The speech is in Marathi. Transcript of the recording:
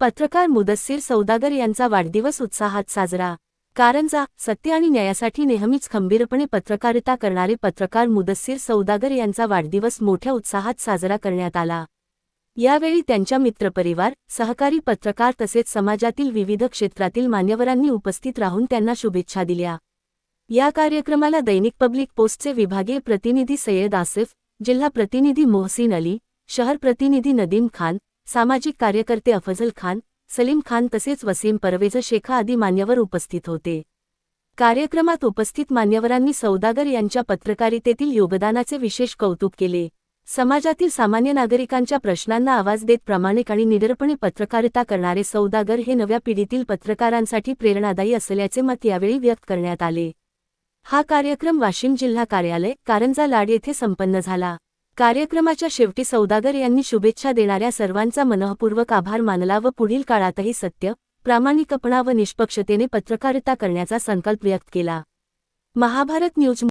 पत्रकार मुदस्सीर सौदागर यांचा वाढदिवस उत्साहात साजरा. कारंजा सत्य आणि न्यायासाठी नेहमीच खंबीरपणे पत्रकारिता करणारे पत्रकार मुदस्सीर सौदागर यांचा वाढदिवस मोठ्या उत्साहात साजरा करण्यात आला. यावेळी त्यांच्या मित्रपरिवार सहकारी पत्रकार तसेच समाजातील विविध क्षेत्रातील मान्यवरांनी उपस्थित राहून त्यांना शुभेच्छा दिल्या. या कार्यक्रमाला दैनिक पब्लिक पोस्टचे विभागीय प्रतिनिधी सय्यद आसिफ जिल्हा प्रतिनिधी मोहसिन अली शहर प्रतिनिधी नदीम खान सामाजिक कार्यकर्ते अफजल खान सलीम खान तसेच वसीम परवेज शेखा आदी मान्यवर उपस्थित होते. कार्यक्रमात उपस्थित मान्यवरांनी सौदागर यांच्या पत्रकारितेतील योगदानाचे विशेष कौतुक केले. समाजातील सामान्य नागरिकांच्या प्रश्नांना आवाज देत प्रामाणिक आणि निडरपणे पत्रकारिता करणारे सौदागर हे नव्या पिढीतील पत्रकारांसाठी प्रेरणादायी असल्याचे मत यावेळी व्यक्त करण्यात आले. हा कार्यक्रम वाशिम जिल्हा कार्यालय कारंजा लाड येथे संपन्न झाला. कार्यक्रमाच्या शेवटी सौदागर यांनी शुभेच्छा देणाऱ्या सर्वांचा मनःपूर्वक आभार मानला व पुढील काळातही सत्य प्रामाणिकपणा व निष्पक्षतेने पत्रकारिता करण्याचा संकल्प व्यक्त केला. महाभारत न्यूज